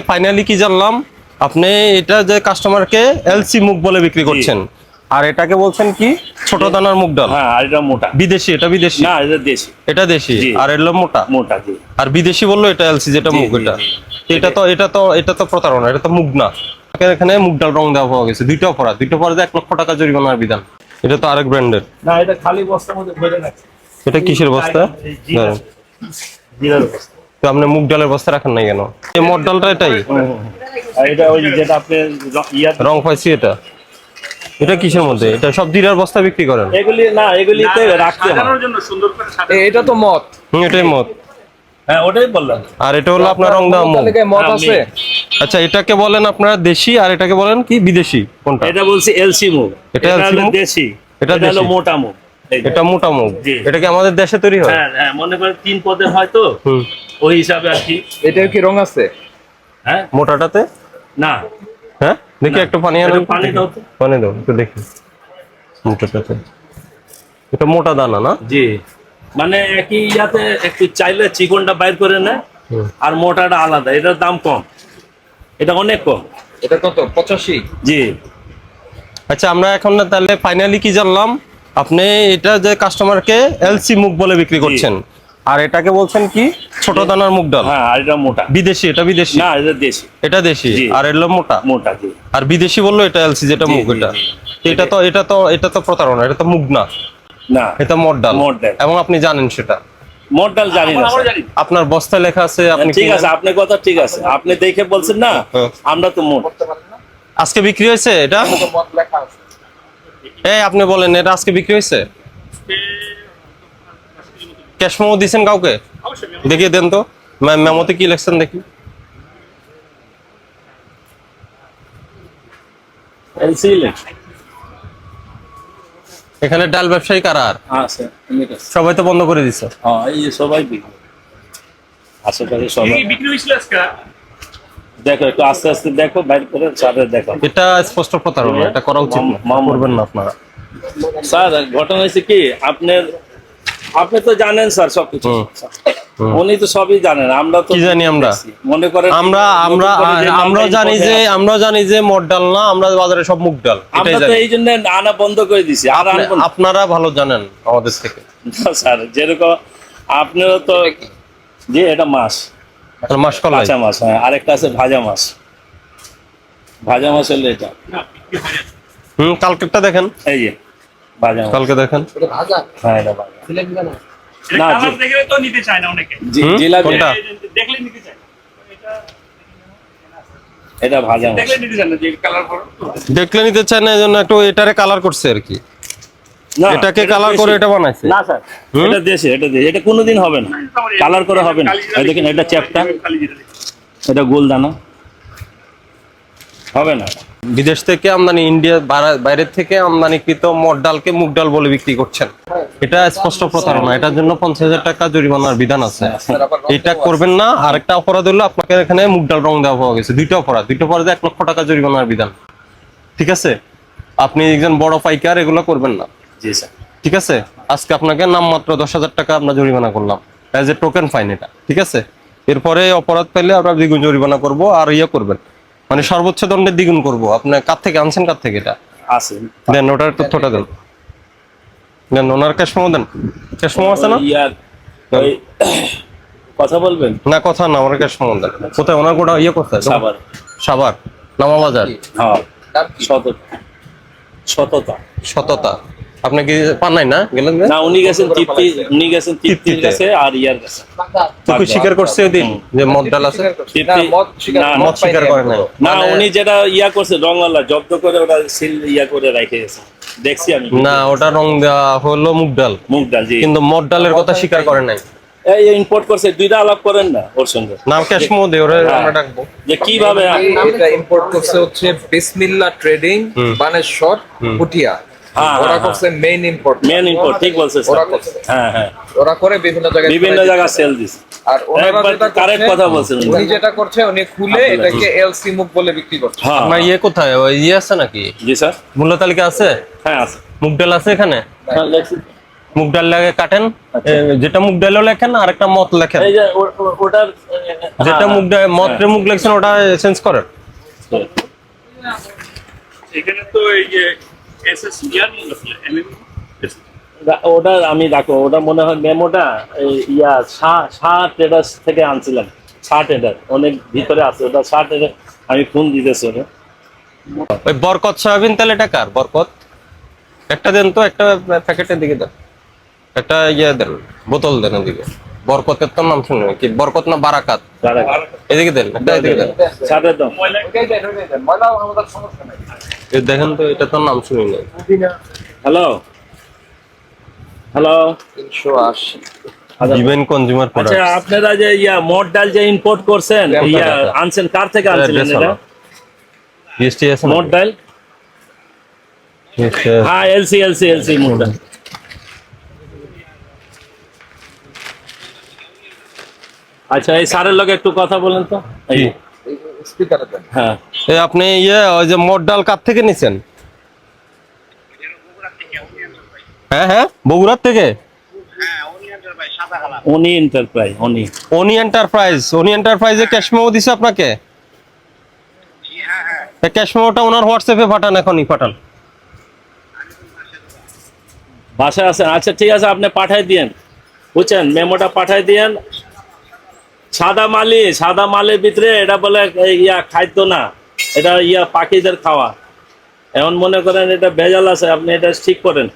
Finally কি জানলাম? আপনি এটা যে কাস্টমারকে এলসি মুগ বলে বিক্রি করছেন আর এটাকে বলছেন কি? ছোট দানার মুগ ডাল। হ্যাঁ আর এটা মোটা। বিদেশি এটা বিদেশি? না এটা দেশি। এটা দেশি? আর এলো মোটা? মোটা জি। আর বিদেশি বলল এটা এলসি যেটা মুগ এটা। এটা তো এটা তো এটা তো প্রতারণা এটা তো মুগ না। এখানে মুগ ডাল রং দেওয়া পাওয়া গেছে দুইটা অপরাধ। দুইটা অপরাধে এক লক্ষ টাকা জরিমানার বিধান। এটা তো আরেক ব্র্যান্ডের। না এটা খালি বস্তার মধ্যে ভরে রাখছে। এটা কিসের বস্তা। ধরেন। জিরার বস্তা। তো আপনি মুগ ডালের বস্তা রাখেন নাই কেন? এই মট ডালটা এটাই। আর এটা ওই যেটা আপনি র- রং পাইছি এটা। এটা কিসের মধ্যে? এটা সব জিরার বস্তা বিক্রি করেন? এগুলি না এগুলিতে রাখতে হয়। সাজানোর জন্য সুন্দর করে এটা তো মত হুম এটাই মত হ্যাঁ ওটাই বললাম। আর এটা হলো আপনার রং মত আমি- আছে। আচ্ছা এটাকে বলেন আপনারা দেশি আর এটাকে বলেন কি বিদেশি? কোনটা? এটা বলছি এলসি মুগ। এটা হলো দেশি। এটা এটা হলো মোটা মুগ। এটা মোটা মুগ। এটা কি আমাদের দেশে তৈরি হয়? হ্যাঁ হ্যাঁ মনে করেন তিন পদের হয় তো। হুম। ওই হিসাবে আর কি। এটার কি রং আছে? হ্যাঁ? মোটাটাতে? না। হ্যাঁ? দেখি একটু পানি আনো। পানি দাও তো। পানি দাও একটু দেখি। মোটাটাতে। এটা মোটা দানা না? জি। মানে একই ইয়াতে একটু চাইলে চিকনটা বাইর করে নেয় আর মোটাটা আলাদা। এটার দাম কম। এটা অনেক কম। এটা কত? পঁচাশি? জি। আচ্ছা আমরা এখন না তাহলে ফাইনালি কি জানলাম? আপনি এটা যে কাস্টমারকে এলসি মুখ বলে বিক্রি করছেন আর এটাকে বলছেন কি? ছোট দানার মুগ ডাল। হ্যাঁ আর এটা মোটা। বিদেশি এটা বিদেশি? না এটা দেশি। এটা দেশি? আর এলো মোটা? মোটা জি। আর বিদেশি বলল এটা এলসি যেটা মুগ এটা। তো এটা তো এটা তো এটা তো প্রতারণা এটা তো মুগ না। না। এটা মট ডাল। মট ডাল। এবং আপনি জানেন সেটা। মোট ডাল জানি না আপনার বস্তায় লেখা আছে আপনি ঠিক আছে আপনার কথা ঠিক আছে। আপনি দেখে বলছেন না হ্যাঁ। আমরা তো মোট আজকে বিক্রি হয়েছে এটা? মত লেখা আছে। এই আপনি বলেন এটা আজকে বিক্রি হয়েছে? ক্যাশ মেমো দিছেন কাউকে? দেখিয়ে দেন তো। মেমোতে কি লিখছেন দেখি। এখানে ডাল ব্যবসায়ী কারা আর? আছে। সবাই তো বন্ধ করে দিছে। হ্যাঁ সবাই আশেপাশে সবাই। দেখো একটু আস্তে আস্তে দেখো বাইর করে সাথে দেখো এটা স্পষ্ট প্রতারণা এটা করা উচিত না মাম- করবেন না আপনারা। স্যার ঘটনা হয়েছে কি আপনার আপনি তো জানেন স্যার সবকিছু। উনি তো সবই জানেন আমরা তো কি জানি আমরা? মনে করেন আমরা আমরা মালটা জানি যে আমরাও জানি যে মট ডাল না আমরা বাজারে সব মুগ ডাল আমরা তো এই জন্য আনা বন্ধ করে দিছি আর। আপনারা ভালো জানেন আমাদের থেকে। স্যার যেরকম আপনারও তো যে এটা মাছ। আর মাসকলাই কাঁচা মাছ হ্যাঁ আরেকটা আছে ভাজা মাছ। ভাজা মাছ হলো এটা। হুম কালকেরটা দেখেন। এই যে। মাছ কালকে দেখেন। এটা ভাজা? হ্যাঁ এটা না তো নিতে চায় না অনেকে। জিলাপি। দেখলে নিতে চায় না। এটা ভাজা। দেখলে নিতে চায় না যে কালার দেখলে নিতে চায় না এই জন্য একটু এটারে কালার করছে আর কি। না, এটাকে কালার করে এটা বানাইছে। না স্যার এটা দেশে এটা দেশে। এটা কোনোদিন হবে না। কালার করে হবে না। এই দেখেন এটা চ্যাপটা। এটা গোল দানা হবে না। বিদেশ থেকে আমদানি ইন্ডিয়া বাইরের থেকে আমদানিকৃত মট ডালকে মুগ ডাল বলে বিক্রি করছেন। এটা স্পষ্ট প্রতারণা এটার জন্য পঞ্চাশ হাজার টাকা জরিমানার বিধান আছে। এটা করবেন না আরেকটা অপরাধ হলো আপনাকে এখানে মুগ ডাল রং দেওয়া পাওয়া গেছে। দুইটা অপরাধ দুইটা অপরাধে এক লক্ষ টাকা জরিমানার বিধান। ঠিক আছে? আপনি একজন বড় পাইকার এগুলো করবেন না। জি স্যার। ঠিক আছে? আজকে আপনাকে নামমাত্র দশ হাজার টাকা আমরা জরিমানা করলাম। অ্যাজ এ টোকেন ফাইন এটা। ঠিক আছে? এরপরে অপরাধ পেলে আমরা দ্বিগুণ জরিমানা করব আর ইয়ে করবেন। মানে সর্বোচ্চ দণ্ডের দ্বিগুণ করব। আপনি কার থেকে আনছেন কার থেকে এটা? আছে। দেন ওটার তথ্যটা দেন। দেন ওনার ক্যাশ মেমো দেন। ক্যাশ মেমো আছে না? কথা বলবেন? না কথা না আমার ক্যাশ মেমো দেন। কোথায়? ওনার গোটা ইয়ে কোথায়? সাবার সাবার নামাবাজার হ্যাঁ তার কি শত সততা। সততা। আপনি কি পান নাই না? গেলেন না উনি গেছেন তৃপ্তি উনি গেছেন তৃপ্তির কাছে আর ইয়ার কাছে। তুই স্বীকার করছে ওদিন যে মদ ডাল আছে? না তৃপ্তি না, মদ স্বীকার করে নাই। না মানে- উনি যেটা ইয়া করছে রঙওয়ালা জব্দ করে ওরা সিল ইয়া করে রেখে গেছে। দেখছি আমি। না ওটা রং দেওয়া হলো মুগ ডাল। মুগ ডাল জি। কিন্তু মদ ডালের কথা স্বীকার করে নাই। এই ইম্পোর্ট করছে দুইটা আলাপ করেন না ওর সঙ্গে। নাম দে ওরে আমরা ডাকবো। যে কীভাবে এটা ইম্পোর্ট করছে হচ্ছে বিসমিল্লাহ ট্রেডিং বানেশ্বর পুটিয়া হ্যাঁ, ওরা হ্যাঁ, করছে মেইন ইম্পোর্ট মেন ইম্পোর্ট ঠিক বলছে স্যার। ওরা করছে হ্যাঁ হ্যাঁ। ওরা করে বিভিন্ন জায়গায় বিভিন্ন জায়গায় সেল দিছে আর ওনারা যেটা করছে, কথা বলছেন উনি। যেটা করছে উনি খুলে এটাকে এলসি মুখ বলে বিক্রি করছে। হ্যাঁ। আপনার ইয়ে কোথায়? ওই ইয়ে আছে নাকি? জি স্যার। মূল্য তালিকা আছে? হ্যাঁ আছে। মুগ ডাল আছে এখানে? হ্যাঁ লেখছি। মুগ ডাল লাগে কাটেন। যেটা মুগ ডালও লেখেন আর একটা মত লেখেন। এই যে ওটার যেটা হ্যাঁ, মুগ ডাল মতরে মুগ লেখছেন ওটা চেঞ্জ করেন। এখানে তো এই যে ওটা আমি রাখো ওটা মনে হয় মেমোটা ইয়া শাহ শাহ ট্রেডার্স থেকে আনছিলাম। শাহ ট্রেডার অনেক ভিতরে আছে ওটা শাহ ট্রেডার আমি ফোন দিতেছি ওটা ওই বরকত সয়াবিন তেল এটা কার? বরকত? একটা দেন তো একটা প্যাকেটের দিকে দেন। একটা ইয়ে দেন বোতল দেন এদিকে বরকতের তো নাম শুনে কি বরকত না বারাকাত? এদিকে দেন একটা এদিকে দেন। দেন, দেন। ময়লা আমাদের সমস্যা নাই। দেখেন তো এটা তো নাম শুনি নাই। হ্যালো? হ্যালো? 380 ইভেন কনজিউমার আচ্ছা আপনারা যে ইয়া মোট ডাল যে ইম্পোর্ট করছেন ইয়া আনছেন কার থেকে আনছিলেন এটা? জিএসটি আছে মোট ডাল? হ্যাঁ এলসি এলসি এলসি মোট ডাল। আচ্ছা এই স্যারের লগে একটু কথা বলেন তো? স্পিকারে দেন। হ্যাঁ। এই আপনি ইয়ে ওই যে মোট ডাল কার থেকে নিছেন? হ্যাঁ হ্যাঁ বগুড়ার থেকে? উনি এন্টারপ্রাইজ অনি এন্টারপ্রাইজ অনি এন্টারপ্রাইজে ক্যাশ মেমো দিছে আপনাকে? ক্যাশ মেমোটা ওনার হোয়াটসঅ্যাপে পাঠান এখনই পাঠান। বাসায় আছেন? আচ্ছা ঠিক আছে আপনি পাঠাই দিয়েন। বুঝছেন? মেমোটা পাঠাই দিয়েন। সাদা মালি, সাদা মালের ভিতরে এটা বলে ইয়া, খাদ্য না। এটা ইয়া পাখিদের খাওয়া। এমন মনে করেন এটা ভেজাল আছে, আপনি এটা ঠিক করেন।